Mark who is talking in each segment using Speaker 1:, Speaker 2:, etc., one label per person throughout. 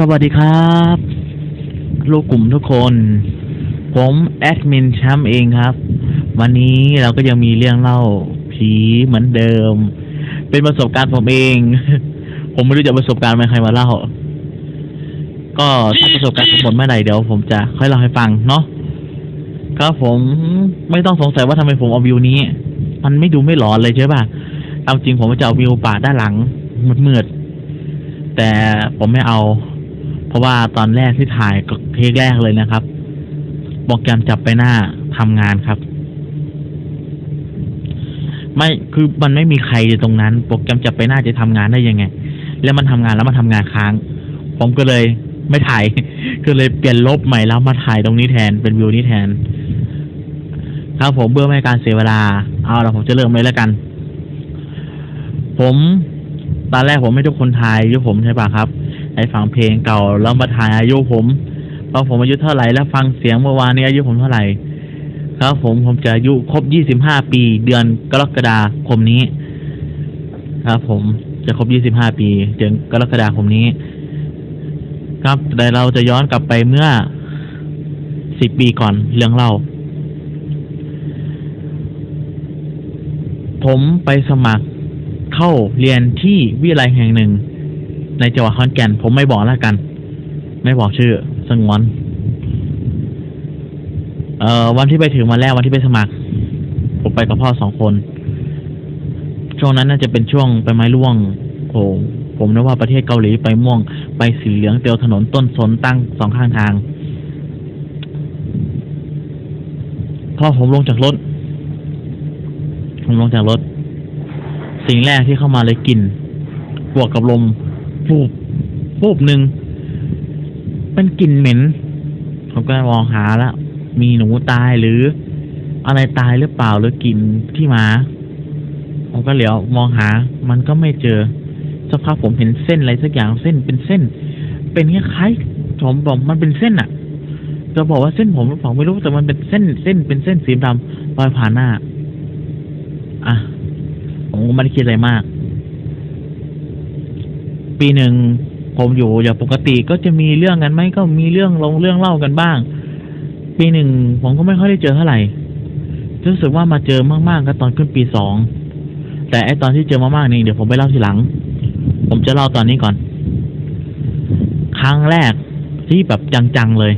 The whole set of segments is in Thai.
Speaker 1: สวัสดีครับลูกกลุ่มทุกคน ผมแอดมินแชมป์เองครับ วันนี้เราก็ยังมีเรื่องเล่าผีเหมือนเดิม เป็นประสบการณ์ผมเอง ผมไม่รู้จะประสบการณ์เป็นใครมาเล่า ก็ถ้าประสบการณ์ผมหมดเมื่อไหร่เดี๋ยวผมจะค่อยเล่าให้ฟังเนาะครับผมไม่ต้องสงสัยว่าทำไมผมเอาวิวนี้ มันไม่ดูไม่หลอนเลยใช่ป่ะเอาจริงผมจะเอาวิวป่าด้านหลังมืดๆแต่ผมไม่เอา เพราะว่าตอนแรกที่ถ่ายก็เทคแรกเลยนะครับโปรแกรมจับไปหน้าทำงานครับ ไม่คือมันไม่มีใครอยู่ตรงนั้น โปรแกรมจับไปหน้าจะทำงานได้ยังไง แล้วมันทำงานแล้วมันทำงานค้าง ผมก็เลยไม่ถ่าย ก็เลยเปลี่ยนลบใหม่แล้วมาถ่ายตรงนี้แทนเป็นวิวนี้แทนครับผมเบื่อไม่ให้การเสียเวลา เอาละผมจะเริ่มเลยแล้วกัน ผม ตอนแรกผมไม่ทุกคนทายยุผมใช่ปะครับ ไอ้ฟังเพลงเก่าแล้วมาทายอายุผมว่าผมอายุเท่าไหร่แล้วฟังเสียงเมื่อวานนี้อายุผมเท่าไหร่ครับผมผมจะอายุครบยี่สิบห้าปีเดือนกรกฎาคมนี้ ครับผมจะครบยี่สิบห้าปีเดือนกรกฎาคมนี้ ครับแต่เราจะย้อนกลับไปเมื่อสิบปีก่อนเรื่องเล่า ผมไปสมัครเข้าเรียนที่วิทยาลัยแห่งหนึ่ง ในจังหวัดขอนแก่น ผมไม่บอกแล้วกัน ไม่บอกชื่อสงวนเอ่อวันที่ไปถึงวันแรกวันที่ไปสมัคร ผมไปกับพ่อสองคน ช่วงนั้นน่าจะเป็นช่วงใบไม้ร่วงโอ้ผมนึกว่าประเทศเกาหลีไปม่วง ไปสีเหลืองเตียวถนนต้นสนตั้งสองข้างทางพอผมลงจากรถ ผมลงจากรถ สิ่งแรกที่เข้ามาเลยกลิ่นบวกกับลม ฟูบฟูบหนึ่งเป็นกลิ่นเหม็นผมก็มองหาแล้วมีหนูตายหรือ อะไรตายหรือเปล่าหรือกลิ่นที่มาผมก็เหลียวมองหา มันก็ไม่เจอสักพักผมเห็นเส้นอะไรสักอย่างเส้นเป็นเส้น เป็นคล้ายๆผมบอกมันเป็นเส้นอะจะบอกว่าเส้นผมหรือเปล่าไม่รู้แต่มันเป็นเส้นเส้นเป็นเส้นสีดำลอยผ่านหน้า อะผมก็ไม่ได้คิดอะไรมาก ปีหนึ่งผมอยู่อย่างปกติก็จะมีเรื่องกันไหมก็มีเรื่องลงเรื่องเล่ากันบ้าง ปีหนึ่งผมก็ไม่ค่อยได้เจอเท่าไหร่รู้สึกว่ามาเจอมากๆก็ตอนขึ้นปีสองแต่ไอตอนที่เจอมากๆนี่เดี๋ยวผมไปเล่าทีหลัง ผมจะเล่าตอนนี้ก่อน ครั้งแรกที่แบบจังๆเลย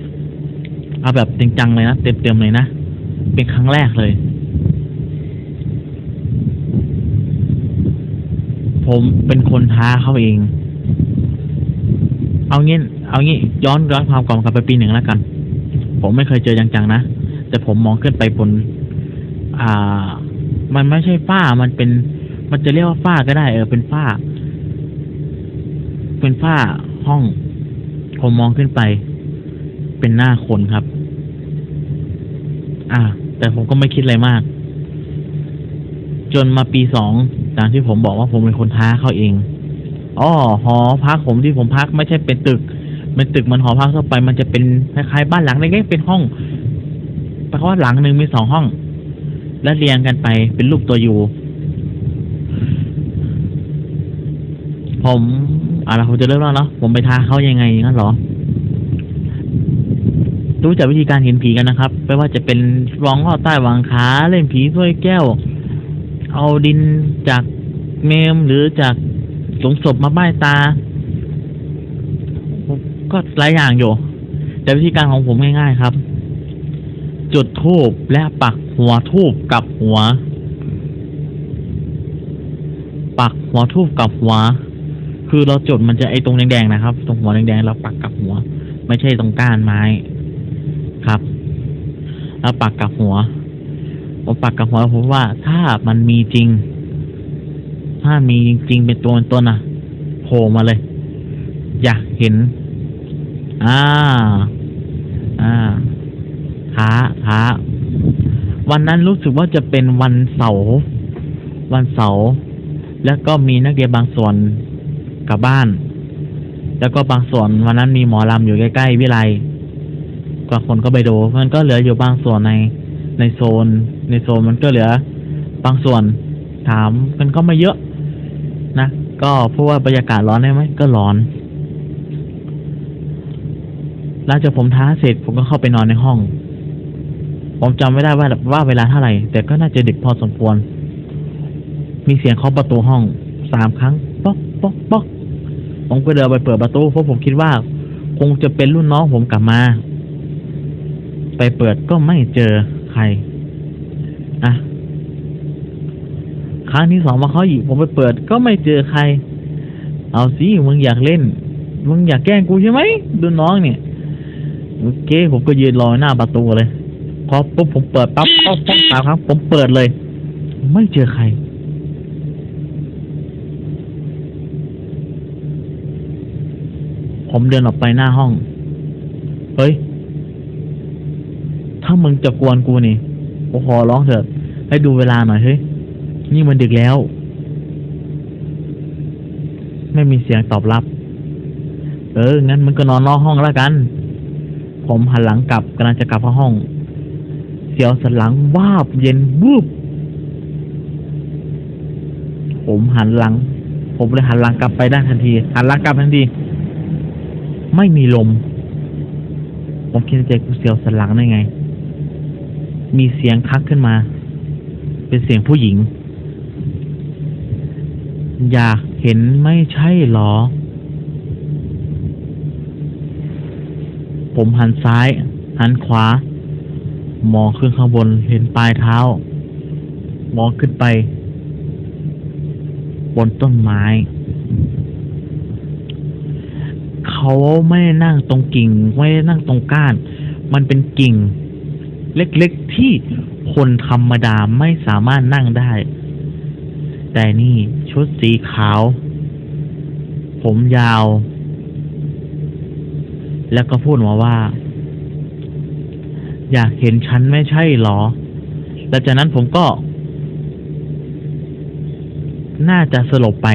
Speaker 1: เอาแบบจริงจังเลยนะเต็มๆเลยนะเป็นครั้งแรกเลย ผมเป็นคนท้าเขาเอง เอางี้ เอางี้ ย้อนย้อนความก่อนกลับไปปีหนึ่งแล้วกัน ผมไม่เคยเจอจังๆนะ แต่ผมมองขึ้นไปบน อ่า มันไม่ใช่ฝ้า มันเป็น มันจะเรียกว่าฝ้าก็ได้ เออ เป็นฝ้า เป็นฝ้าห้อง ผมมองขึ้นไป เป็นหน้าคนครับ อ่า แต่ผมก็ไม่คิดอะไรมาก จนมาปีสองตามที่ผมบอกว่าผมเป็นคนท้าเขาเอง อ๋อหอพักผมที่ผมพักไม่ใช่เป็นตึก เป็นตึกมันหอพักทั่วไป มันจะเป็นคล้ายๆบ้านหลังเล็กๆเป็นห้องเพราะว่าหลังหนึ่งมีสองห้อง แล้วเรียงกันไปเป็นรูปตัวยูผมอะเรผมจะเริ่มแล้วเนาะผมไปท้าเขายังไงงั้นหรอ รู้จักวิธีการเห็นผีกันนะครับไม่ว่าจะเป็นร้องข้อใต้วางขาเล่นผีถ้วยแก้ว เอาดินจากเมมหรือจาก หลุมศพมาบ้ายตา ก็หลายอย่างอยู่ แต่วิธีการของผมง่ายๆครับ จุดทูบและปักหัวทูบกับหัว ปักหัวทูบกับหัว คือเราจุดมันจะไอตรงแดงๆนะครับ ตรงหัวแดงๆเราปักกับหัว ไม่ใช่ตรงก้านไม้ครับแล้วปักกับหัวผมปักกับหัวผมว่าถ้ามันมีจริง ถ้ามีจริงๆเป็นตัวเป็นตนอะโผล่มาเลย อยากเห็น อ่า อ่าท้าท้าวันนั้นรู้สึกว่าจะเป็นวันเสาร์วันเสาร์แล้วก็มีนักเรียนบางส่วนกลับบ้าน แล้วก็บางส่วนวันนั้นมีหมอลำอยู่ใกล้ๆวิไลกว่าคนก็ไปดูมันก็เหลืออยู่บางส่วนในในโซน ในโซนมันก็เหลือบางส่วนถามมันก็ไม่เยอะ นะ ก็เพราะว่าบรรยากาศร้อนได้ไหมก็ร้อน หลังจากผมท้าเสร็จผมก็เข้าไปนอนในห้อง ผมจำไม่ได้ว่าว่าเวลาเท่าไหร่ แต่ก็น่าจะดึกพอสมควร มีเสียงเคาะประตูห้องสามครั้ง ป๊อกป๊อกป๊อกผมก็เดินไปเปิดประตูเพราะผมคิดว่า คงจะเป็นรุ่นน้องผมกลับมา ไปเปิดก็ไม่เจอใคร อะ ครั้งที่สองมาเขาอีกผมไปเปิด ก็ไม่เจอใคร เอาสิมึงอยากเล่น มึงอยากแกล้งกูใช่ไหมรุ่นน้องเนี่ยโอเคผมก็ยืนรอหน้าประตูเลยพอปุ๊บผมเปิดปั๊บป๊อกป๊อกสามครั้งผมเปิดเลย ไม่เจอใคร ผมเดินออกไปหน้าห้องเฮ้ย ถ้ามึงจะกวนกูนี่กูขอร้องเถอะ ให้ดูเวลาหน่อยเฮ้ย นี่มันดึกแล้ว ไม่มีเสียงตอบรับ เออ งั้นมึงก็นอนนอกห้องแล้วกัน ผมหันหลังกลับกำลังจะกลับเข้าห้อง เสียวสันหลังวาบเย็นวูบผมหันหลัง ผมเลยหันหลังกลับไปได้ทันที หันหลังกลับทันที ไม่มีลม ผมคิดในใจกูเสียวสันหลังได้ไง มีเสียงคักขึ้นมา เป็นเสียงผู้หญิง อยากเห็นไม่ใช่หรอ ผมหันซ้าย หันขวา มองขึ้นข้างบนเห็นปลายเท้า มองขึ้นไป บนต้นไม้ เขาไม่ได้นั่งตรงกิ่ง ไม่ได้นั่งตรงก้าน มันเป็นกิ่ง เล็กๆที่คนธรรมดาไม่สามารถนั่งได้ แต่นี่ชุดสีขาว ผมยาว แล้วก็พูดมาว่า อยากเห็นฉันไม่ใช่หรอ แล้วจากนั้นผมก็ น่าจะสลบไป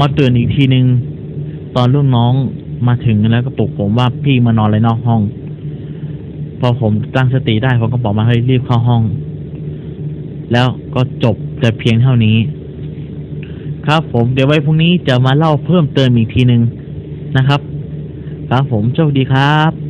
Speaker 1: มาตื่นอีกทีนึงตอนลูกน้องมาถึงแล้วก็ปลุกผมว่าพี่มานอนอะไรนอกห้อง พอผมตั้งสติได้ผมก็บอกมาให้รีบเข้าห้อง แล้วก็จบ แต่เพียงเท่านี้ ครับผมเดี๋ยวไว้พรุ่งนี้จะมาเล่าเพิ่มเติมอีกทีหนึ่งนะครับ ครับผมโชคดีครับ